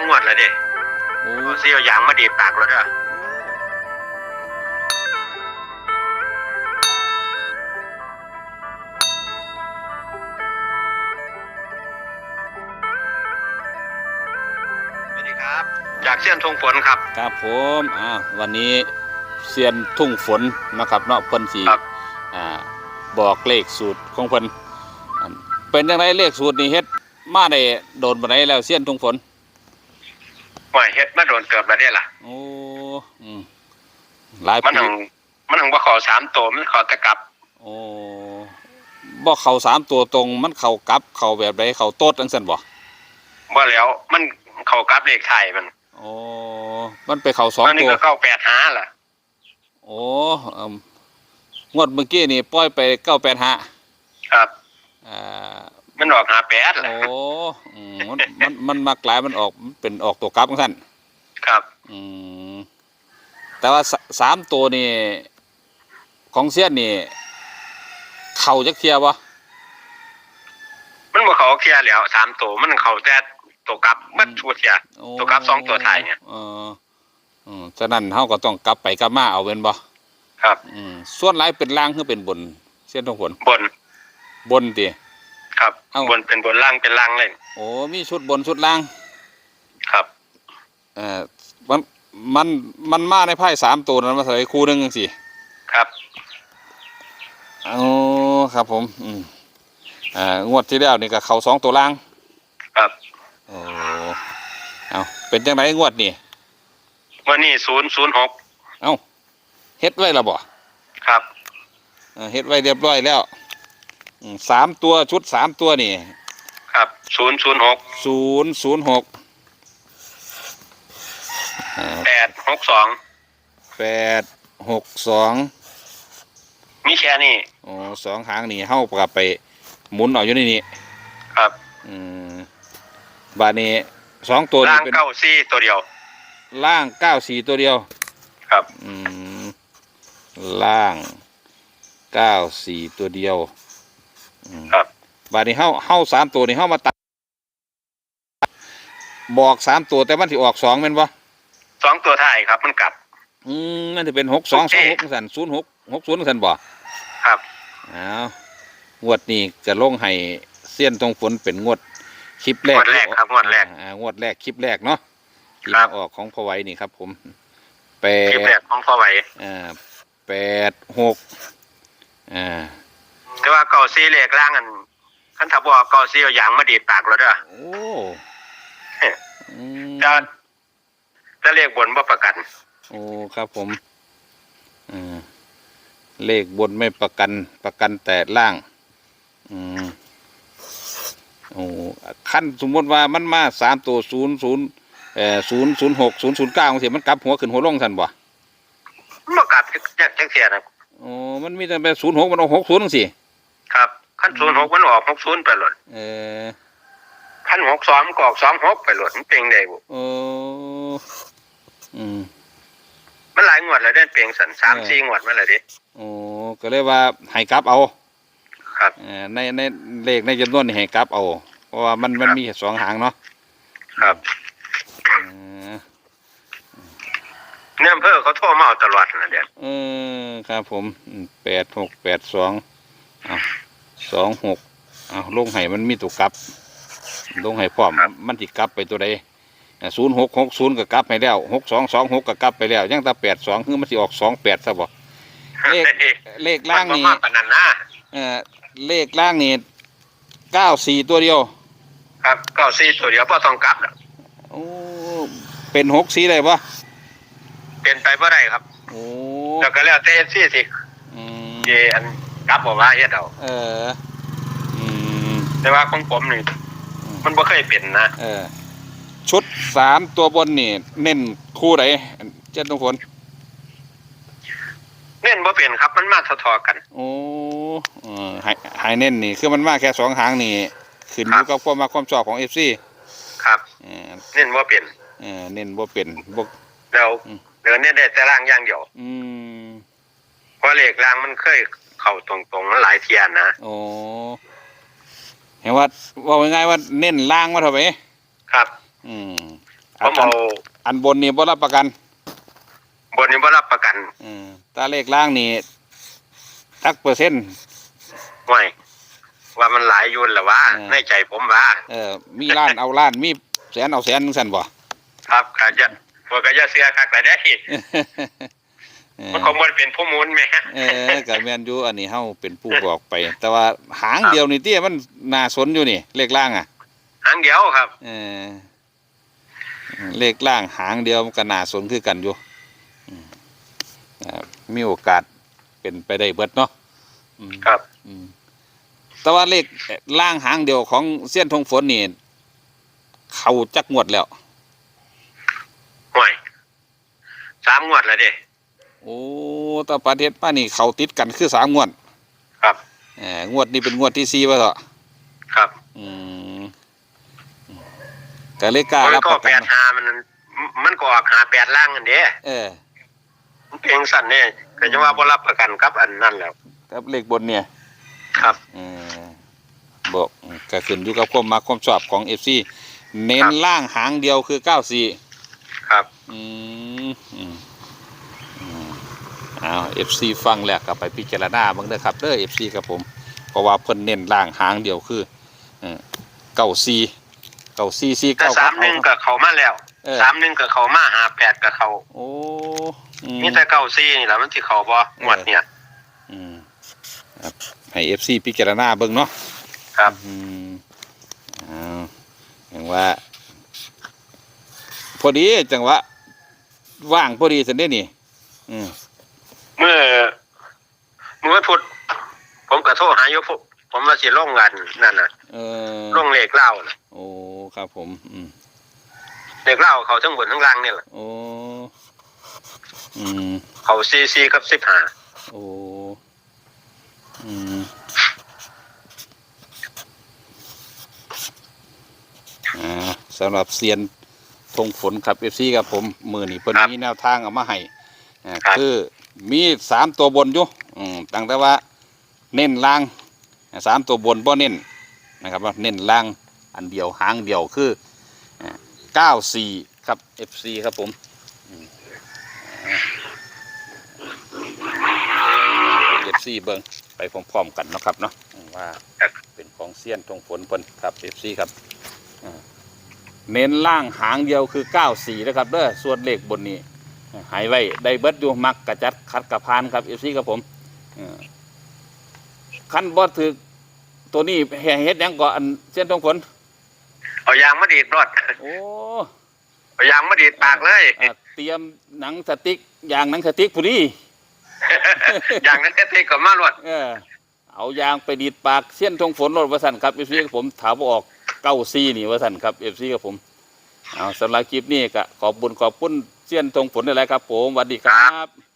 ามงวดแล้วเด้โอ้เสี่ยวยางมาดีดปากแล้วเด้อสวัสดีครับ จากเส้ยนทงฝนครับ ครับผมอ่าวันนี้เซียนทุ่งฝนนะครับเนาะเพิ่นสีครับ อ่าบอกเลขสูตรของเพิ่นอันเป็นยังไงเลขสูตรนี่เฮ็ดมาได้โดนบ่ได้แล้วเซียนทุ่งฝน หวยเฮ็ดมาโดนเกือบแล้วเด้ล่ะ โอ้อืมหลายมันปีหังมันหังว่าขอสามตัวมันขอแตะกลับโอ้บ่เข้าสามตัวตรง มันเข้ากลับ เข้าแบบใดเข้าโต๊ดจังซั่นบ่ว่าแล้วมันเขากลับเลขไทยมันโอ้มันไปเข้าสองตอนนี้ตัว ก็เข้าแปดหาล่ะ โอ้เอิ่มงวดเมื่อกี้นี่ปล่อยไป985ครับ อ่า มันออกหาแปดล่ะโอ้อืมมันมันมันมากหลายมันออกมันเป็นออกตัวกลับของท่านครับ อืมแต่ว่าสสามตัวนี่ ของเสี้ยนนี่ เข่าจักเทียบ่มันบ่เขาเคลียร์แล้วสามตัวมันเขาแต่ตัวกลับมันชุดจ้ะโอ้ตัวกลับสองตัวท้ายเนี่ย เอออืมฉะนั้นเฮาก็ต้องกลับไปกลับมาเอาเป็นบ่ครับ อืมส่วนหลายเป็นล่างคือเป็นบน เส้นทางผลบน บนติ ครับเอ้า บนเป็นบนล่างเป็นล่างเลยโอ้มีชุดบนชุดล่างครับ เอ่อมันมันมันมาในไพ่สามตัวนั้นมาใส่คู่หนึงจังซี่ครับ โอ้ครับผมอืมอ่างวดที่แล้วนี่ก็เขาสองตัวล่างครับโอ้เอาเป็นจังไรงวดนี่วันนี้ศูนย์ศูนย์หกเอ้าเฮ็ดไว้แล้วบ่ครับ เออเฮ็ดไว้เรียบร้อยแล้ว อืมสามตัวชุดสามตัวนี่ครับศูนย์ศูนย์หกศูนย์ศูนย์หกแปดหกสองแปดหกสองมีแค่นี้โอ้สองหางนี่เฮากลับไปหมุนเอาอยู่ในนี้ครับอืมบาดนี้สองตัวนี่ล่างเป็นเก้าซี่ตัวเดียว ล่างเก้าสี่ตัวเดียวครับ อืมล่างเก้าสี่ตัวเดียวอืม ครับ บาดนี้เฮาเฮาสามตัวนี่เฮามาตัดบอกสามตัวแต่มันที่ออกสองแม่นบ่สองตัวท้ายครับ มันกลับ อืมมันจะเป็นหกสองโอสเคองหกสันศูนย์หกหกศูนย์สันบ่ครับอ้าวงวดนี้จะลงให้เสี้ยนตรงฝนเป็นงวดคลิปแรงวดแรกครับงวดแรกอ่างวดแรกคลิปแรกเนาะที่ครัมาบออกของพอไว้นี่ครับ ผมแปคลิปดแรกของพ่อไหวอ่าแปดหกอ่า แต่ว่าเก้าซี่เลขล่างอันคันถ้าบอกเก้าซี่เอายางมาดีดปากแล้วเด้อโอ้อืมจะจะเลขบนบ่ประกัน โอ้ครับผมอ่าเลขบนไม่ประกันประกันแต่ล่าง อืมโอ้ขั้นสมมติว่ามันมาสามตัวศูนย์ศูนย์เอ่อศูนย์ศูนย์หกศูนย์ศูนย์เก้าเสียมันกลับหัวขึ้นหัวลงทันบ่มันบ่กลับจักจักเสียนะโอ้มันมีแต่เป็นศูนย์หกมันเอาหกศูนย์จังสิ ครับคันศูนย์หกมันออกหกศูนย์ไปหลดเออคันหกสองก็ออกสองหกไปหลดมันเป็นได้บ่โอ้อืมมันหลายงวดแล้วเด้เปลียงสันสามเออสี่งวดมาแล้วเดิโอ้ก็เลยว่าให้กลับเอา ครับเอ่อในในเลขในจำนวนนี่ให้กลับเอาเพราะว่ามันมันครับมีแค่สองหางเนาะครับเออเนี่ยอำเภอเขาโทรมาเอาตลอดนะเดี๋ยวเออครับผมแปดหกแปดสองเอา สองหกเอาลงให้มันมีตัวกลับ ลงให้พร้อม มันติกลับไปตัวใดศูนย์หกหกศูนย์ก็กลับไปแล้วหกสองสองหกก็กลับไปแล้ว ยังแต่แปดสองคือมันสิออกสองแปดซะบ่เลขเลขล่างมันนี่บ่มากปานนั้นนะเออเลขล่างนี่เก้าสี่ตัวเดียว ครับเก้าสี่ตัวเดียวบ่ต้องกลับดอกโอ้เป็นหกสีเลยปะเป็นไปบ่ได้ครับโอ้แล้วก็แล้วแต่ซี่สิอืมเยอัน กลับบ่ว่าเฮ็ดเอาเออ อืม แต่ว่าของผมนี่มันบ่เคยเป็นนะเออ ชุดสามตัวบนนี่ เน้นคู่ไหนเจ้าตรงฝนเน้นบ่เป็นครับมันมาทอๆกัน โอ้เออไฮไฮเน้นนี่ คือมันมาแค่สองหางนี่ขึ้นอยู่กับความมาความชอบของเอฟซีครับเออเน้นบ่เป็นเออเน้นบ่เป็นบ่แล้วอืมเดินเนี่ยได้แต่ล่างอย่างเดียว อืมเพราะเลขล่างมันเคย เข้าตรงๆหลายเที่ยนะโอ้เห็นว่าว่าง่ายๆว่าเน้นล่างมาเถอะไปครับ อืมผมอันเอาอันบนนี่บ่รับประกัน บนนี้บ่รับประกันอืมตาเลขล่างนี่ตักเปอร์เซ็นต์ห่วยว่ามันหลายอยุ่นแหละว่าอืม ในใจผมว่า เออมีล้านเอาล้านมีแสนเอาแสนจังซั่นบ่ ครับก็จะพวกก็จะเสื้อคักแต่ได้เออ มันคงมันเป็นผู้หมุนแหม่เออก็แม่นอยู่อันนี้เฮาเป็นผู้บอกไป แต่ว่าหางเดียวนี่เตี้ยมันน่าสนอยู่นี่ เลขล่างอะ หางเดียวครับ เออเลขล่างหางเดียวมันก็น่าสนคือกันอยู่อืมอ่ามีโอกาสเป็นไปได้เบิดเนาะอืมครับอืมแต่ว่าเลขล่างหางเดียวของเส้ยนทงฝนนี่เขาจักงวดแล้วห่วยสามงวดแล้วเด้ โอ้แตาประเทศป้านี่เขาติดกันคือสามงวดครับเอองวดนี้เป็นงวดที่สี่วะเถอะครับอืมก็เลยกล้ามัรันบก็ประแปกันดหามัน มันก็ออกหาแปดล่างกันเด้เออมันเพียงสั้นเนี่ยก็จะว่าบ่รับประกันครับอันนั่นแหล้วครับเลขบนเนี่ย ครับ เออบอกก็ขึ้นอยู่กับความมาความชอบของเอฟซีเน้นครับ ล่างหางเดียวคือเก้าสี่ครับ อืมอืมอืม อ้าวเอฟซีฟังแล้วก็ไปพิจารณาบ้างเด้อครับเด้อเอฟซีครับผม เพราะว่าเพิ่นเน้นล่างหางเดียวคือเก้าสี่เก้าสี่สี่แต่เก้าสามหนึ่งกับเขามาแล้วเออสามหนึ่งกับเขามาหาแปดกับเขาโอ้อืมมีแต่เก้าซี่นี่แหละมันที่เขาบ่งวดเนี่ย อืมครับให้เอฟซีพิจารณาเบิ่งเนาะครับ อืมอ้าวอย่างว่า พอดีจังหวะว่างพอดีสันได้นี่ อืม เมื่อเมื่อพุธผมก็โทรหาอยู่พวกผมว่าสิลงกันนั่นน่ะเออลงเลขเล่าน่ะโอ้ครับผม อืมเลขเล่าเขาทั้งบนทั้งล่างนี่แหละโอ้อืมเขาซีซีกับสิบห้าโอ้อืมอ่าสำหรับเซียนทงฝนครับเอฟซีครับผมมือนี่เพิ่นมีแนวทางเอามาให้อ่าคือ มีสามตัวบนอยู่ตั้งแต่ว่าเน้นล่างสามตัวบนบ่เน้นนะครับว่าเน้นล่างอันเดียวหางเดียวคือเก้าสี่ครับ FC ครับผมเอฟซีเบิงไปพร้อมๆกันนะครับเนาะว่าเป็นของเซียนทงฝนเพิ่นครับ FC ครับเน้นล่างหางเดียวคือ 94 นะครับเด้อส่วนเลขบนนี้ หายไว้ได้เบิดอยู่มักกระจัดคัดกระพานครับ FC ครับผมอ่าขั้นบ่ถือตัวนี้แห่เฮ็ดหยังก่อนเส้นตรงฝนเอายางมาดีดรถโอ้เอายางมาดีดปากเลยอะเตรียมหนังสติ๊กยางหนังสติ๊กผู้นี้ยางนั้นเท่ๆก็มารถเออเอายางไปดีดปากเส้นทงฝนรถวสันครับเอฟซีกับผมถามว่าออกเก้าซีนี่วสันครับเอฟซีกับผมเอาสำหรับคลิปนี้ก็ขอบบุญขอบคุณ เซียนทงฝนอะไรครับผมสวัสดีครับ